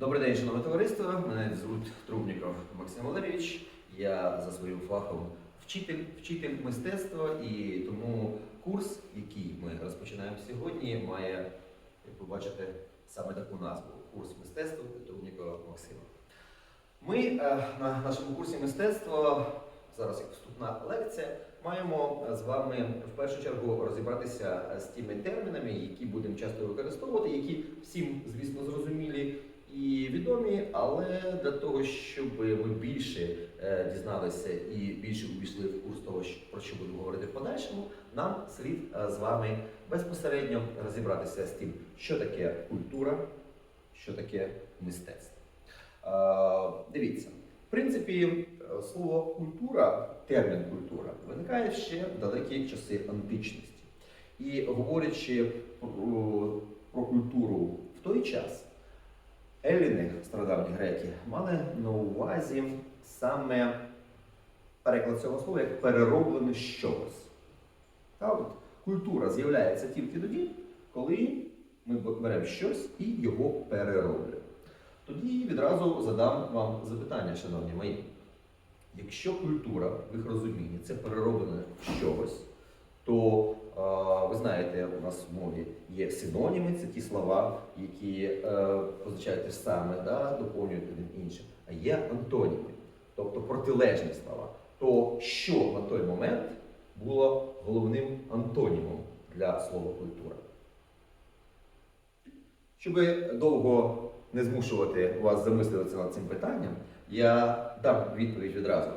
Добрий день, шановне товариство. Мене звуть Трубніков Максим Валерійович. Я за своїм фахом вчитель, вчитель мистецтва, і тому курс, який ми розпочинаємо сьогодні, має, як ви бачите, саме таку назву курс мистецтва Трубнікова Максима. Ми е, на нашому курсі мистецтва, зараз як вступна лекція, маємо з вами в першу чергу розібратися з тими термінами, які будемо часто використовувати, які всім, звісно, зрозумілі і відомі, але для того, щоб ми більше е, дізналися і більше увійшли в курс того, про що будемо говорити в подальшому, нам слід е, з вами безпосередньо розібратися з тим, що таке культура, що таке мистецтво. Е, Дивіться, в принципі, слово культура, термін культура виникає ще в далекі часи античності. І говорячи про, про культуру в той час, еліни, стародавні греки, мали на увазі саме переклад цього слова як перероблене чогось. Та от культура з'являється тільки тоді, коли ми беремо щось і його перероблюємо. Тоді відразу задам вам запитання, шановні мої. Якщо культура в їх розумінні це перероблене чогось, то ви знаєте, у нас в мові є синоніми, це ті слова, які е, позначають те ж саме, да, доповнюють один іншим, а є антоніми, тобто протилежні слова. То що на той момент було головним антонімом для слова культура? Щоб довго не змушувати вас замислюватися над цим питанням, я дам відповідь відразу.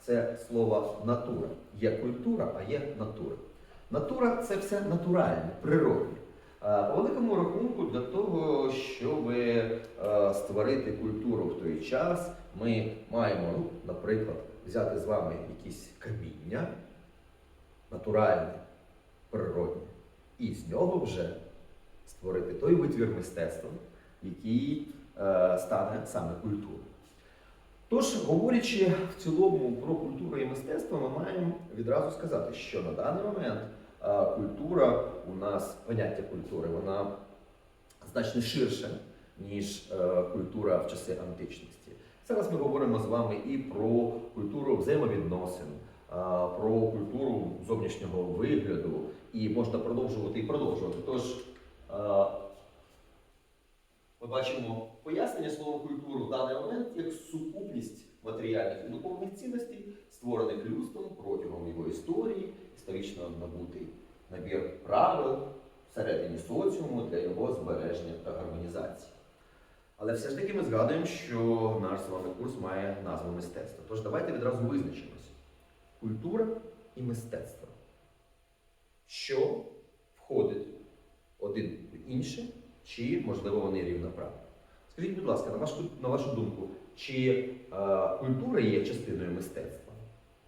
Це слово натура. Є культура, а є натура. Натура це все натуральне, природне. По великому рахунку, для того, щоб е, створити культуру в той час, ми маємо, ну, наприклад, взяти з вами якісь каміння, натуральне, природне, і з нього вже створити той витвір мистецтва, який е, стане саме культурою. Тож, говорячи в цілому про культуру і мистецтво, ми маємо відразу сказати, що на даний момент культура у нас, поняття культури, вона значно ширше, ніж е, культура в часи античності. Зараз ми говоримо з вами і про культуру взаємовідносин, про культуру зовнішнього вигляду, і можна продовжувати і продовжувати. Тож, ми бачимо пояснення слова культуру в даний момент як сукупність матеріальних і духовних цінностей, створених людством протягом його історії, історично набутий набір правил всередині соціуму для його збереження та гармонізації. Але все ж таки ми згадуємо, що наш з вами курс має назву мистецтво. Тож давайте відразу визначимося. Культура і мистецтво. Що входить один в інше, чи, можливо, вони рівноправні? Скажіть, будь ласка, на вашу, на вашу думку, чи е, культура є частиною мистецтва?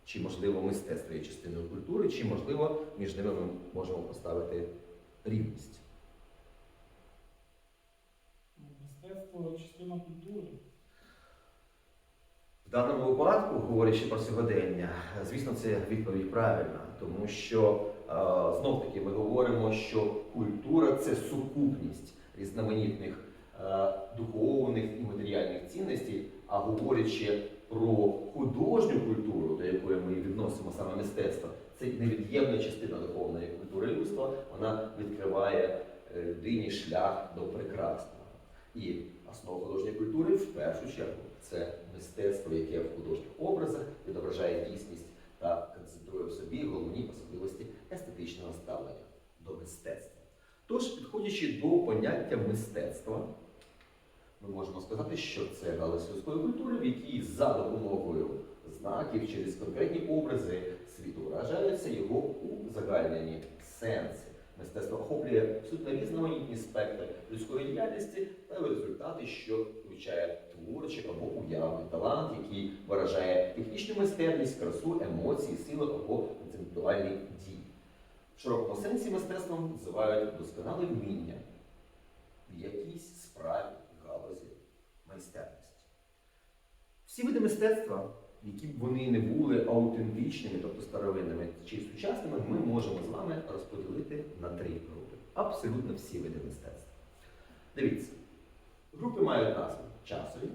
Чи, можливо, мистецтво є частиною культури, чи, можливо, між ними ми можемо поставити рівність? Мистецтво частина культури. В даному випадку, говорячи про сьогодення, звісно, це відповідь правильна, тому що е, знов таки ми говоримо, що культура це сукупність різноманітних е, духовних і матеріальних цінностей, а говорячи про художню культуру, до якої ми відносимо саме мистецтво, це невід'ємна частина духовної культури людства, вона відкриває е, людині шлях до прекрасного. І основа художньої культури в першу чергу це мистецтво, яке в художніх образах відображає дійсність та концентрує в собі головні особливості естетичного ставлення до мистецтва. Тож, підходячи до поняття мистецтва, ми можемо сказати, що це галузь людської культури, в якій за допомогою знаків через конкретні образи світу вражаються його узагальнені сенси. Мистецтво охоплює абсолютно різноманітні спектри людської діяльності та результати, що включає творчий або уявний талант, який виражає технічну майстерність, красу, емоції, силу або інтелектуальні дії. В широкому сенсі мистецтвом називають досконале вміння в якійсь справі, майстерності. Всі види мистецтва, які б вони не були аутентичними, тобто старовинними чи сучасними, ми можемо з вами розподілити на три групи. Абсолютно всі види мистецтва. Дивіться, групи мають назву часові,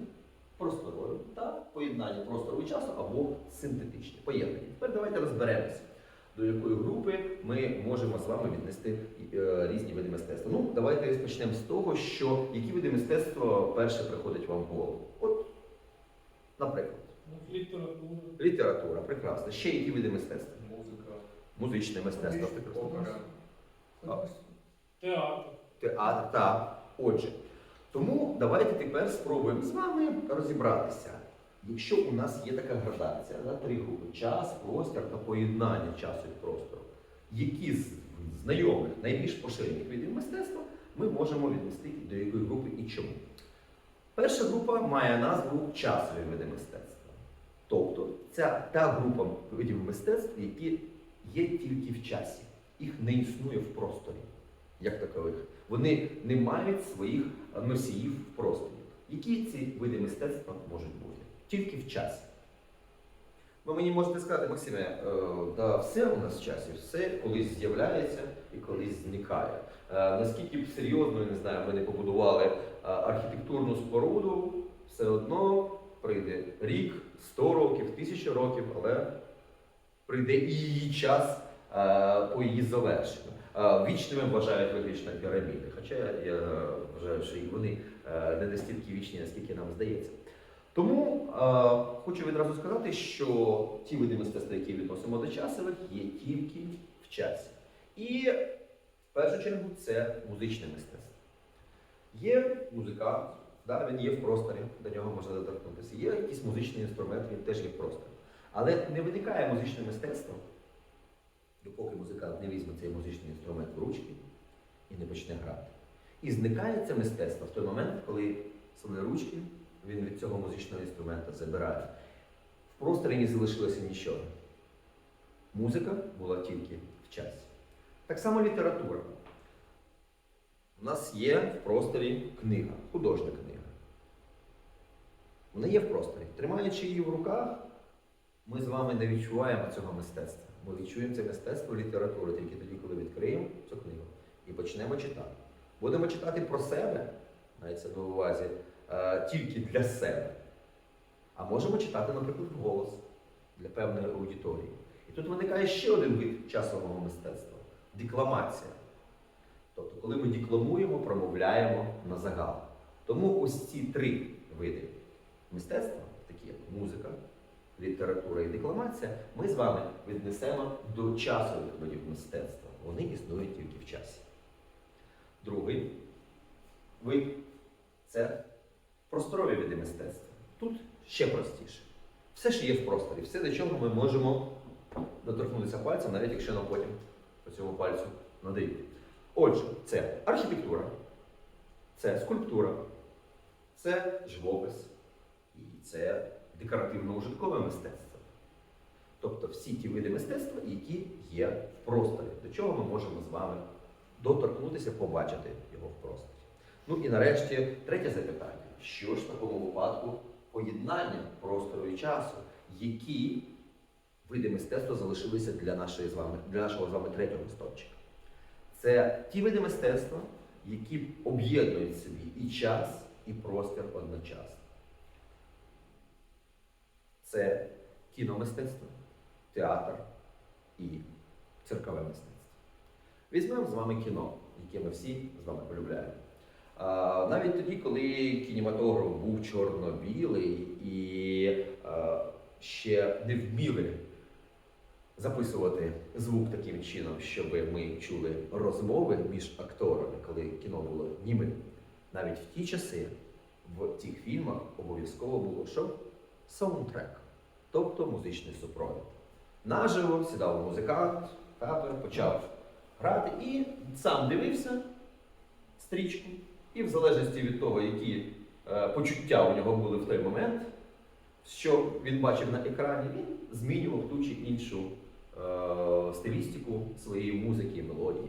просторові та поєднання простору часу або синтетичні. Поєднані. Тепер давайте розберемося, до якої групи ми можемо з вами віднести е, різні види мистецтва. Ну, давайте почнемо з того, що які види мистецтва перше приходять вам в голову. От, наприклад, Література. література, прекрасно. Ще які види мистецтва? Музика, Музичне мистецтво, опера. Театр. театр. Так, отже. Тому давайте тепер спробуємо з вами розібратися. Якщо у нас є така градація, да, три групи час, простір та поєднання часу і простору, які з знайомих найбільш поширених видів мистецтва ми можемо віднести до якої групи і чому? Перша група має назву часові види мистецтва. Тобто це та група видів мистецтв, які є тільки в часі. Їх не існує в просторі, як такових. Вони не мають своїх носіїв в просторі. Які ці види мистецтва можуть бути? Тільки в часі. Ви мені можете сказати, Максиме, е, да, все у нас в часі, все колись з'являється і колись зникає. Е, наскільки б серйозно, не знаю, ми не побудували е, архітектурну споруду, все одно прийде рік, 100 років, тисячу років, але прийде і її час по її завершенню. Вічними вважають виключно піраміди, хоча я вважаю, що і вони не настільки вічні, наскільки нам здається. Тому е, хочу відразу сказати, що ті види мистецтва, які відносимо до часових, є тільки в часі. І в першу чергу це музичне мистецтво. Є музикант, да, він є в просторі, до нього можна доторкнутися. Є якийсь музичний інструмент, він теж є в просторі. Але не виникає музичне мистецтво, допоки музикант не візьме цей музичний інструмент в ручки і не почне грати. І зникає це мистецтво в той момент, коли свої ручки він від цього музичного інструмента забирає. В просторі не залишилося нічого. Музика була тільки в часі. Так само література. У нас є в просторі книга, художня книга. Вона є в просторі. Тримаючи її в руках, ми з вами не відчуваємо цього мистецтва. Ми відчуємо це мистецтво літератури тільки тоді, коли відкриємо цю книгу і почнемо читати. Будемо читати про себе, мається на увазі, е, тільки для себе. А можемо читати, наприклад, вголос для певної аудиторії. І тут виникає ще один вид часового мистецтва декламація. Тобто, коли ми декламуємо, промовляємо на загал. Тому ось ці три види мистецтва, такі як музика, література і декламація, ми з вами віднесемо до часових видів мистецтва. Вони існують тільки в часі. Другий вид це просторові види мистецтва. Тут ще простіше. Все, що є в просторі, все, до чого ми можемо доторкнутися пальцем, навіть якщо нам потім по цьому пальцю надають. Отже, це архітектура, це скульптура, це живопис і це декоративно-ужиткове мистецтво. Тобто всі ті види мистецтва, які є в просторі, до чого ми можемо з вами доторкнутися, побачити його в просторі. Ну і нарешті третє запитання: що ж в такому випадку поєднання простору і часу, які види мистецтва залишилися для, нашої з вами, для нашого з вами третього стопчика? Це ті види мистецтва, які об'єднують собі і час, і простір одночасно. Це кіномистецтво, театр і циркове мистецтво. Візьмемо з вами кіно, яке ми всі з вами полюбляємо. Навіть тоді, коли кінематограф був чорно-білий і ще не вміли записувати звук таким чином, щоб ми чули розмови між акторами, коли кіно було німим. Навіть в ті часи в тих фільмах обов'язково було що? Саундтрек, тобто музичний супровід. Наживо сідав музикант, капер, почав грати і сам дивився стрічку. І в залежності від того, які е, почуття у нього були в той момент, що він бачив на екрані, він змінював ту чи іншу е, стилістику своєї музики, мелодії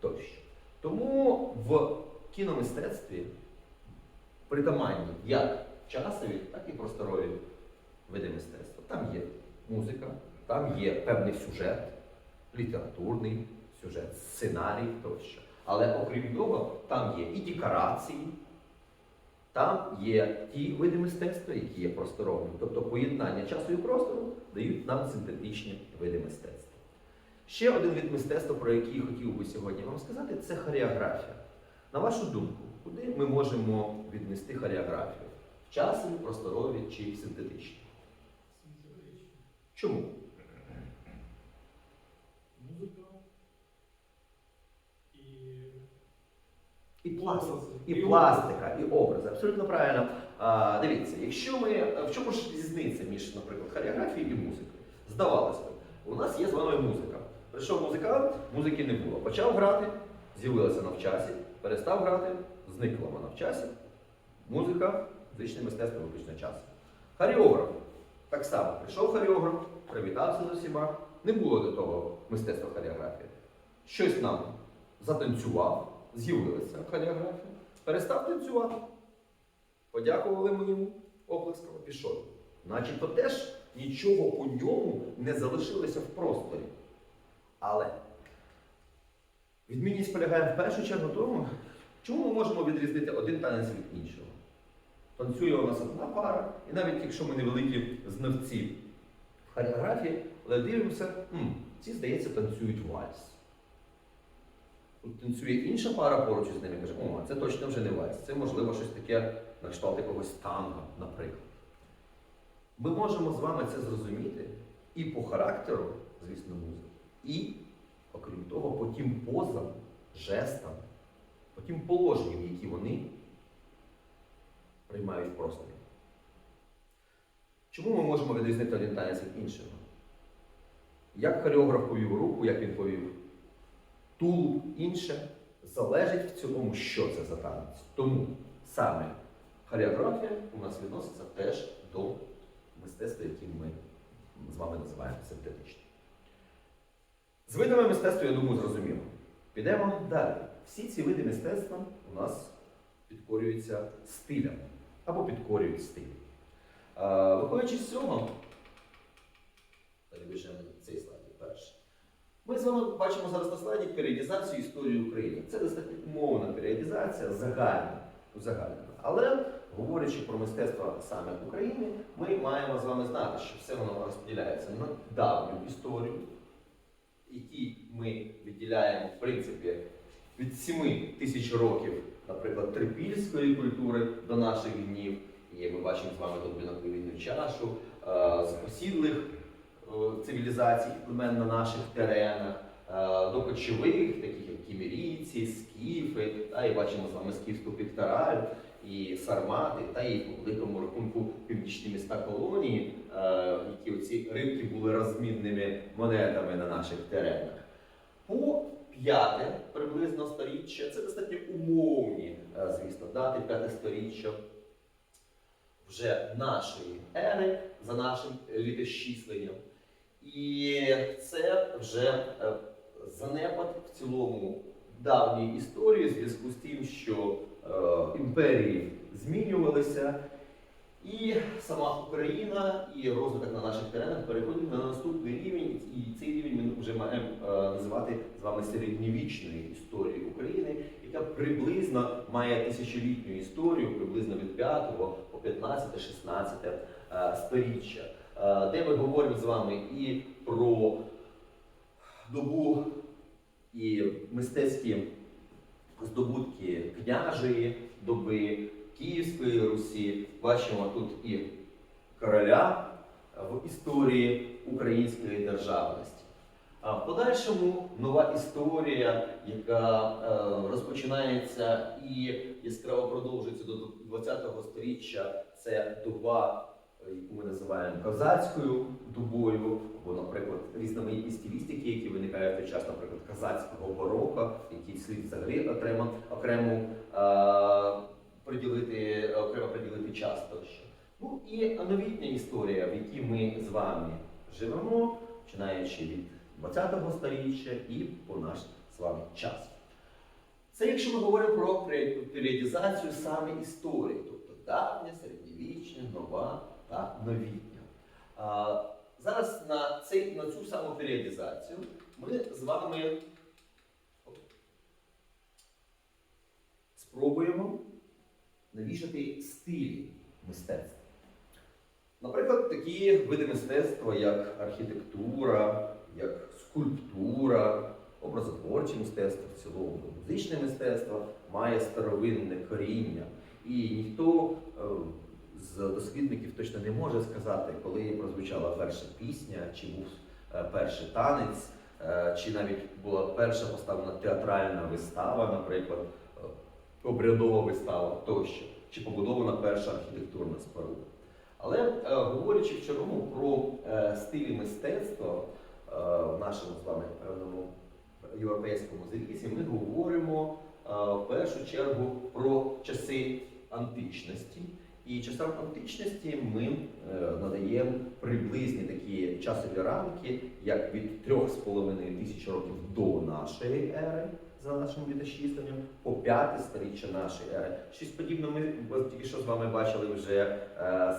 тощо. Тому в кіномистецтві притаманні як часові, так і просторові види мистецтва. Там є музика, там є певний сюжет, літературний сюжет, сценарій тощо. Але окрім того, там є і декорації, Там є ті види мистецтва, які є просторовими. Тобто поєднання часу і простору дають нам синтетичні види мистецтва. Ще один вид мистецтва, про який я хотів би сьогодні вам сказати, це хореографія. На вашу думку, куди ми можемо віднести хореографію? В часі, просторові чи? Синтетичні. Чому? Музика. І І пластика. І пластика, і образи. Абсолютно правильно. А, дивіться, якщо ми. В чому ж різниця між, наприклад, хореографією і музикою? Здавалося б, у нас є з вами музика. Прийшов музикант, музики не було. Почав грати, з'явилася на вчасі, перестав грати, зникла вона в часі. Музика, музичне мистецтво виключно час. Хореограф. Так само, прийшов хореограф, привітався з усіма. Не було до того мистецтва хореографії. Щось нам затанцював, з'явилася хореографія, перестав танцювати. Подякували ми йому оплесками, пішов. Начебто теж нічого по ньому не залишилося в просторі. Але відмінність полягає в першу чергу тому, чому ми можемо відрізнити один танець від іншого. Танцює у нас одна пара, і навіть якщо ми невеликі знавці в хореографії, але дивимося, «М, ці, здається, танцюють вальс. Танцює інша пара поруч із і каже, о, це точно вже не вальс, це можливо щось таке на кшталт якогось танго, наприклад. Ми можемо з вами це зрозуміти і по характеру, звісно, музики, і, окрім того, по тим позам, жестам, по тим положенням, які вони приймають просторі. Чому ми можемо відрізнити один танець від іншого? Як хореограф повів руку, як він повів тулуб, інше, залежить в цілому, що це за танець. Тому саме хореографія у нас відноситься теж до мистецтва, яке ми з вами називаємо синтетичним. З видами мистецтва, я думаю, зрозуміло. Підемо далі. Всі ці види мистецтва у нас підкорюються стилям або підкорюють стиль. Виходячи з цього, перебіжемо цей слайд перший. Ми з вами бачимо зараз на слайді періодизацію історії України. Це достатньо умовна періодизація, загальна, узагальнена. Але говорячи про мистецтво саме України, ми маємо з вами знати, що все воно розподіляється на давню історію, які ми відділяємо, в принципі, від 7 тисяч років, наприклад, трипільської культури до наших днів. І ми бачимо з вами тут біноклівійну чашу е, з посідлих цивілізацій племен на наших теренах, е, до кочових, таких як кімерійці, скіфи, та і бачимо з вами скіфську піктораль і сармати, та і по великому рахунку північні міста колонії, е, які оці рибки були розмінними монетами на наших теренах. По п'яте приблизно сторіччя, це достатньо умовні, е, звісно, дати п'яте сторіччя вже нашої ери за нашим літосчисленням. І це вже е, занепад в цілому давньої історії в зв'язку з тим, що е, імперії змінювалися, і сама Україна і розвиток на наших теренах переходить на наступний рівень, і цей рівень ми вже маємо е, називати з вами середньовічною історією України, яка приблизно має тисячолітню історію, приблизно від 5 по 15-16 е, сторіччя, де ми говоримо з вами і про добу і мистецькі здобутки княжої доби, Київської Русі. Бачимо тут і короля в історії української державності. А в подальшому нова історія, яка е, розпочинається і яскраво продовжується до 20-го сторіччя, це доба, е, яку ми називаємо козацькою добою, або, наприклад, різноманітні стилістики, які виникають в той час, наприклад, казацького бароко, який слід взагалі окремо, окремо е, приділити, окремо приділити час тощо. Ну і новітня історія, в якій ми з вами живемо, починаючи від 20-го сторіччя і по наш з вами час. Це якщо ми говоримо про пері- періодизацію саме історії, тобто давня, середньовічня, нова та новітня. А, зараз на, цей, на цю саму періодизацію ми з вами спробуємо навішати стилі мистецтва. Наприклад, такі види мистецтва, як архітектура, як скульптура, образотворче мистецтво, в цілому музичне мистецтво має старовинне коріння. І ніхто е, з дослідників точно не може сказати, коли прозвучала перша пісня, чи був е, перший танець, е, чи навіть була перша поставлена театральна вистава, наприклад, е, обрядова вистава тощо, чи побудована перша архітектурна споруда. Але говорячи в цілому про стилі мистецтва в нашому з вами певному європейському зрізі, ми говоримо в першу чергу про часи античності. І часам античності ми е, надаємо приблизні такі часові рамки, як від 3,5 тисяч років до нашої ери, за нашим відочисленням, по п'яте сторіччя нашої ери. Щось подібне ми тільки що з вами бачили вже е,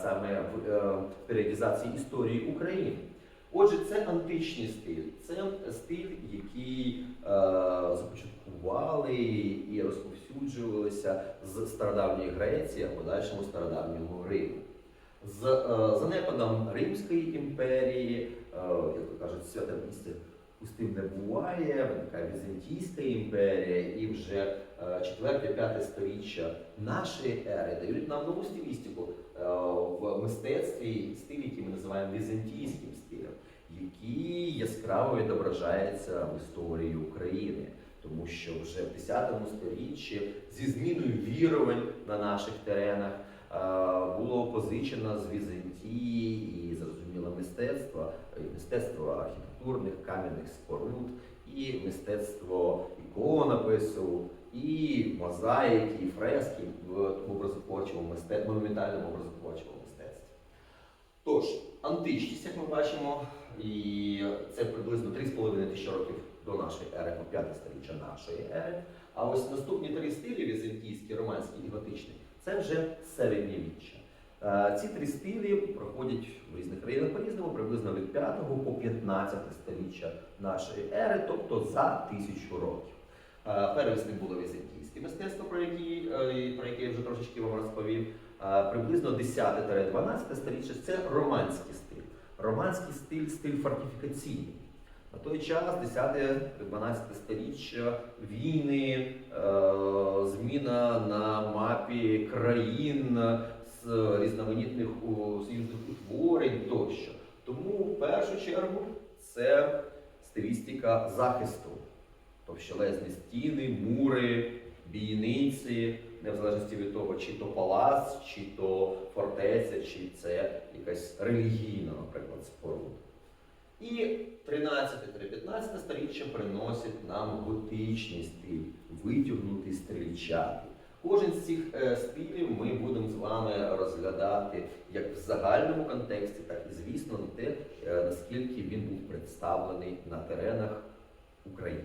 саме в е, періодизації історії України. Отже, це античний стиль, це стиль, який е, започаткували і розповсюджувалися з стародавньої Греції, а подальшому стародавнього Риму. З е, занепадом Римської імперії, е, як то кажуть, святе місце пустим не буває, виникає Візантійська імперія, і вже 4-5 сторіччя нашої ери дають нам нову стилістику е, в мистецтві, стиль, який ми називаємо візантійським стилем, який яскраво відображається в історії України. Тому що вже в 10 сторіччі зі зміною вірувань на наших теренах е, було позичено з Візантії і зрозуміло мистецтво, і мистецтво архітектурних кам'яних споруд, і мистецтво іконопису, і мозаїки, і фрески в образотворчому мистецтві, монументальному образотворчому мистецтві. Тож, античність, як ми бачимо, і це приблизно 3,5 тисячі років до нашої ери, по 5 сторіччя нашої ери. А ось наступні три стилі візантійський, романський і готичний це вже середньовіччя. Е, Ці три стилі проходять в різних країнах по-різному, приблизно від 5 по 15 сторіччя нашої ери, тобто за тисячу років. Е, Первісним було візантійське мистецтво, про яке, про яке я вже трошечки вам розповів. Е, Приблизно 10-12 сторіччя це романський стиль. Романський стиль стиль фортифікаційний. На той час, 10-12 сторіччя, війни, е, зміна на мапі країн з різноманітних союзних утворень тощо. Тому в першу чергу це стилістика захисту, товщелезні стіни, мури, бійниці, не в залежності від того, чи то палац, чи то фортеця, чи це якась релігійна, наприклад, споруда. І 13-15 сторіччя приносить нам готичний стиль, витягнутий стрільчатий. Кожен з цих е, стилів ми будемо з вами розглядати як в загальному контексті, так і, звісно, на те, е, наскільки він був представлений на теренах України.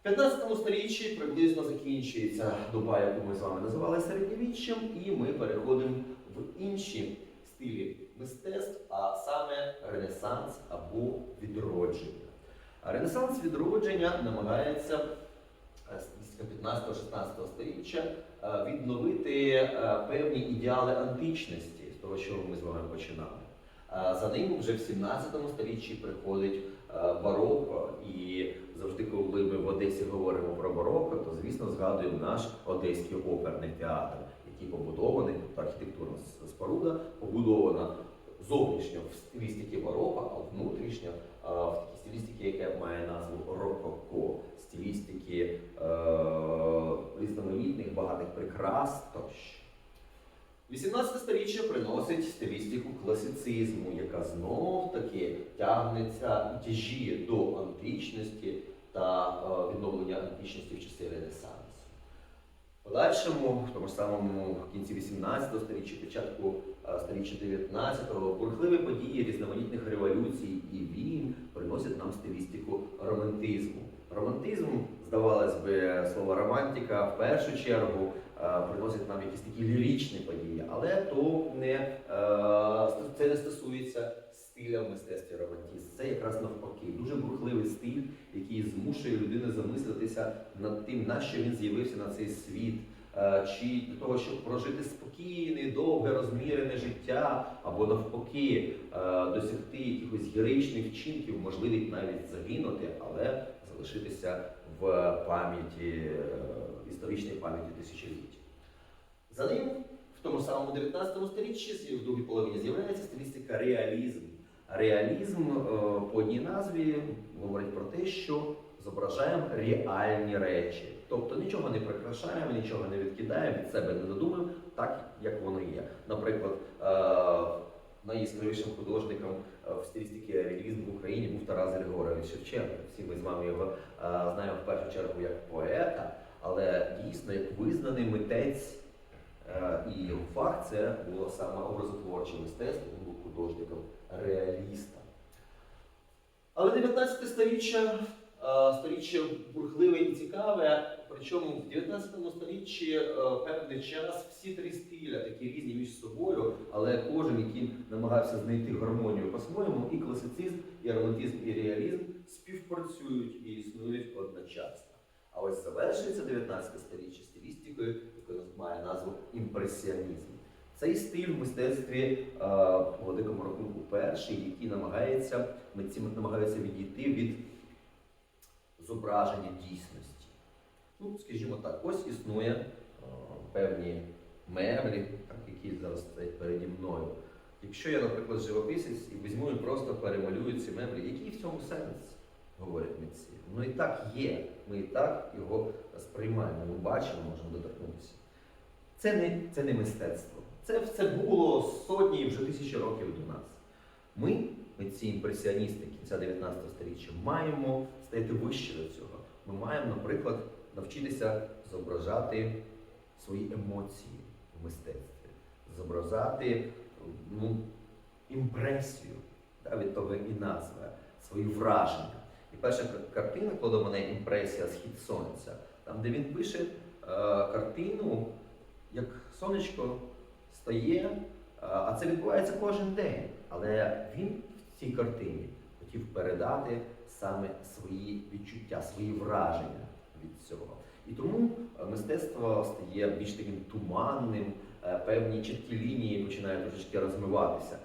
В 15 сторіччі приблизно закінчується доба, яку ми з вами називали середньовіччям, і ми переходимо в інші стилі мистецтв, а саме Ренесанс або відродження. Ренесанс відродження намагається е, з 15-16 століття е, відновити е, певні ідеали античності, з того, що ми з вами починали. За ним вже в 17 сторіччі приходить бароко, і завжди, коли ми в Одесі говоримо про бароко, то звісно згадуємо наш Одеський оперний театр, який побудований, архітектурна споруда, побудована зовнішньо в стилістиці бароко, а внутрішньо в такій стилістиці, яка має назву рококо, стилістики е, різноманітних багатих прикрас тощо. 18 сторіччя приносить стилістику класицизму, яка знов таки тягнеться тяжіє до античності та е, відновлення античності в часи Ренесансу. В Подальшому, в тому самому кінці 18 століття, початку е, сторіччя 19-го, бурхливі події різноманітних революцій і війн приносять нам стилістику романтизму. Романтизм, здавалось би, слово романтика в першу чергу е, приносить нам якісь такі ліричні події, але то не, е, це не стосується стиля в мистецтві романтизм. Це якраз навпаки, дуже бурхливий стиль, який змушує людину замислитися над тим, на що він з'явився на цей світ, е, чи для того, щоб прожити спокійне, довге, розмірене життя, або навпаки е, досягти якихось героїчних вчинків, можливо, навіть загинути, але залишитися в пам'яті, е, історичній пам'яті тисячоліть. За ним в тому самому 19 сторіччі, в другій половині, з'являється стилістика реалізм. Реалізм е, по одній назві говорить про те, що зображаємо реальні речі. Тобто нічого не прикрашаємо, нічого не відкидаємо, від себе не додумуємо, так як воно є. Наприклад, е, найяскравішим художником е, в стилістиці реалізму в Україні був Тарас Григорович Шевченко. Всі ми з вами його знаємо в першу чергу як поета, але дійсно як визнаний митець. І його факт це було саме образотворче мистецтво, був художником реалістом. Але 19 сторіччя, е, сторіччя бурхливе і цікаве, причому в 19 сторіччі е, певний час всі три стиля такі різні між собою, але кожен, який намагався знайти гармонію по-своєму, і класицизм, і романтизм, і реалізм співпрацюють і існують одночасно. А ось завершується 19 сторіччя стилістикою, яка має назву імпресіонізм. Цей стиль в мистецтві е, по великому рахунку перший, який намагається, митці намагаються відійти від зображення дійсності. Ну, скажімо так, ось існує е, певні меблі, так, які зараз стоять переді мною. Якщо я, наприклад, живописець і візьму і просто перемалюю ці меблі, який в цьому сенс, говорять митці? Воно і так є, ми і так його сприймаємо, ми бачимо, можемо доторкнутися. Це не, це не мистецтво. Це все було сотні і вже тисячі років до нас. Ми, митці імпресіоністи кінця 19 століття, маємо стати вище до цього. Ми маємо, наприклад, навчитися зображати свої емоції в мистецтві, зображати ну, імпресію, да, від того і назва, свої враження. І перша картина, коли мене імпресія Схід сонця, там, де він пише е, картину, як сонечко стає, е, а це відбувається кожен день. Але він в цій картині хотів передати саме свої відчуття, свої враження від цього. І тому е, мистецтво стає більш таким туманним, е, певні чіткі лінії починають трошечки розмиватися.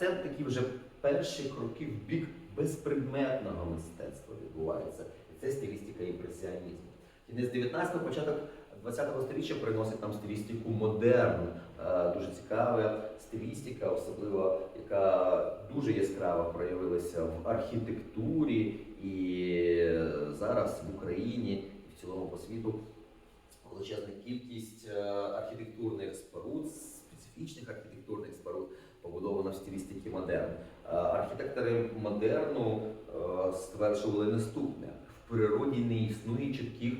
Це такі вже перші кроки в бік безпредметного мистецтва відбувається. І це стилістика імпресіонізму. Кінець 19-го, початок 20-го століття приносить нам стилістику модерн. Е, Дуже цікава стилістика, особливо яка дуже яскраво проявилася в архітектурі і зараз в Україні і в цілому по світу величезна кількість е, архітектурних споруд, специфічних архітектурних споруд побудована в стилістиці модерн. Е, Архітектори модерну е, стверджували наступне: в природі не існує чітких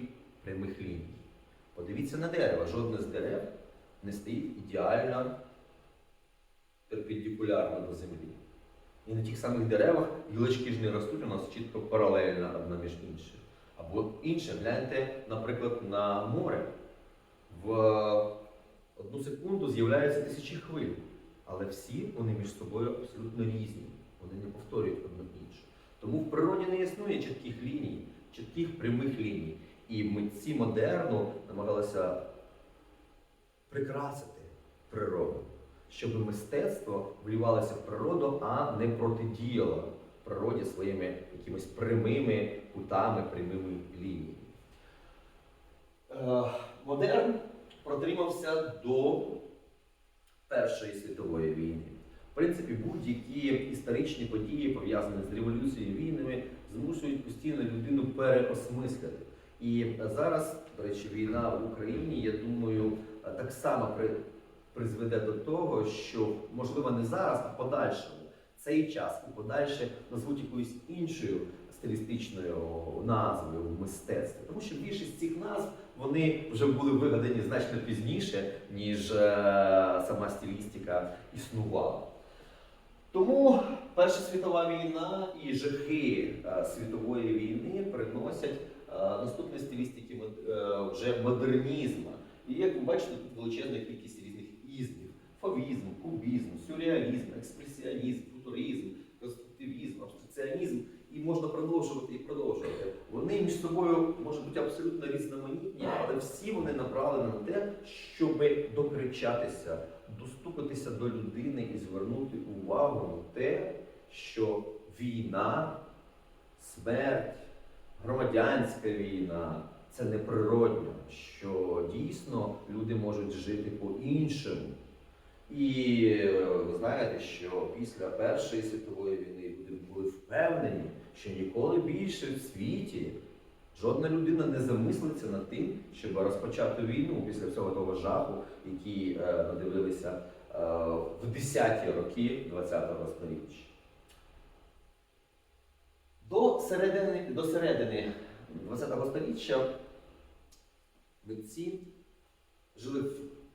прямих ліній. Подивіться на дерево, жодне з дерев не стоїть ідеально перпендикулярно до землі. І на тих самих деревах гілочки ж не ростуть у нас чітко паралельно одна між іншою. Або інше, гляньте, наприклад, на море. В одну секунду з'являються тисячі хвиль, але всі вони між собою абсолютно різні. Вони не повторюють одну іншу. Тому в природі не існує чітких ліній, чітких прямих ліній. І митці модерну намагалися прикрасити природу, щоб мистецтво влівалося в природу, а не протидіяло природі своїми якимись прямими кутами, прямими лініями. Е, Модерн протримався до Першої світової війни. В принципі, будь-які історичні події, пов'язані з революцією війнами, змушують постійно людину переосмислити. І зараз, до речі, війна в Україні, я думаю, так само при, призведе до того, що можливо не зараз, а подальшому цей час і подальше назвуть якоюсь іншою стилістичною назвою в мистецтві. Тому що більшість цих назв вони вже були вигадані значно пізніше, ніж е, сама стилістика існувала. Тому Перша світова війна і жахи е, світової війни приносять е, наступні стилістики е, вже модернізму. І як ви бачите, тут величезна кількість різних ізмів: фавізм, кубізм, сюрреалізм, експресіонізм, футуризм, конструктивізм, абстракціонізм. І можна продовжувати і продовжувати. Вони між собою можуть бути абсолютно різноманітні, але всі вони направлені на те, щоб докричатися, достукатися до людини і звернути увагу на те, що війна, смерть, громадянська війна це неприродно, що дійсно люди можуть жити по-іншому. І е, ви знаєте, що після Першої світової війни люди були впевнені, що ніколи більше в світі жодна людина не замислиться над тим, щоб розпочати війну після всього того жаху, який е, надивилися е, в 10-ті роки ХХ століття. До середини, до середини ХХ століття митці жили в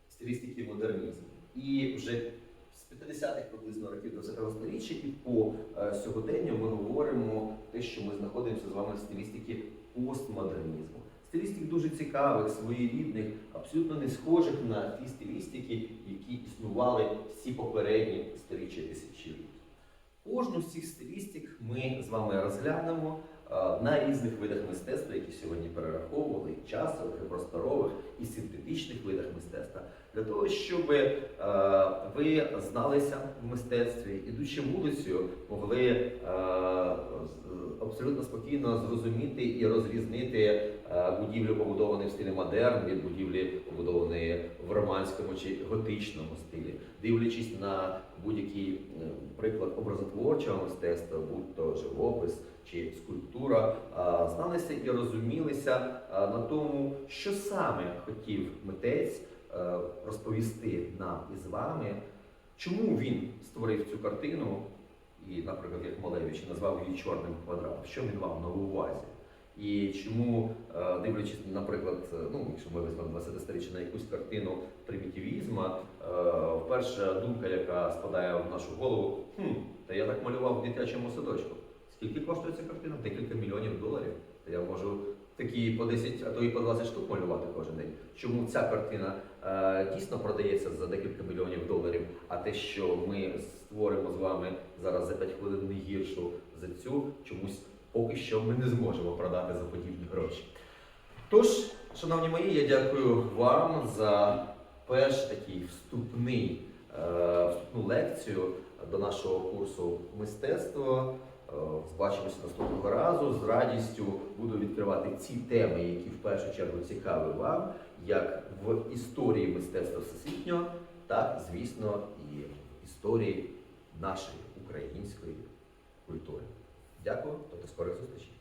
стилістиці модернізму. І вже з 50-х приблизно років ХХ століття і по е, сьогоденню ми говоримо те, що ми знаходимося з вами в стилістиці постмодернізму. Стилістик дуже цікавих, своєрідних, абсолютно не схожих на ті стилістики, які існували всі попередні сторіччя тисячоліть. Кожну з цих стилістик ми з вами розглянемо е, на різних видах мистецтва, які сьогодні перераховували, часових, і просторових, і синтетичних видах мистецтва, для того, щоб е, ви зналися в мистецтві, ідучи вулицею, могли е, абсолютно спокійно зрозуміти і розрізнити будівлю, побудовану в стилі модерн, від будівлі, побудованої в романському чи готичному стилі, дивлячись на будь-який е, приклад образотворчого мистецтва, будь то живопис чи скульптура, зналися і розумілися на тому, що саме хотів митець е, розповісти нам із вами, чому він створив цю картину, і, наприклад, як Малевич назвав її чорним квадратом, що він мав на увазі. І чому, е, дивлячись, наприклад, е, ну, якщо ми візьмемо 20 на якусь картину примітивізма, е, перша думка, яка спадає в нашу голову, хм, та я так малював в дитячому садочку. Скільки коштує ця картина? Декілька мільйонів доларів. Та я можу такі по 10, а то і по 20 штук малювати кожен день. Чому ця картина дійсно продається за декілька мільйонів доларів, а те, що ми створимо з вами зараз за 5 хвилин не гіршу за цю, чомусь поки що ми не зможемо продати за подібні гроші. Тож, шановні мої, я дякую вам за перший такий вступний, е, вступну лекцію до нашого курсу мистецтво. Е, Збачимося наступного разу. З радістю буду відкривати ці теми, які в першу чергу цікаві вам, як в історії мистецтва всесвітнього, так, звісно, і в історії нашої української культури. Дякую, до скорих зустрічей.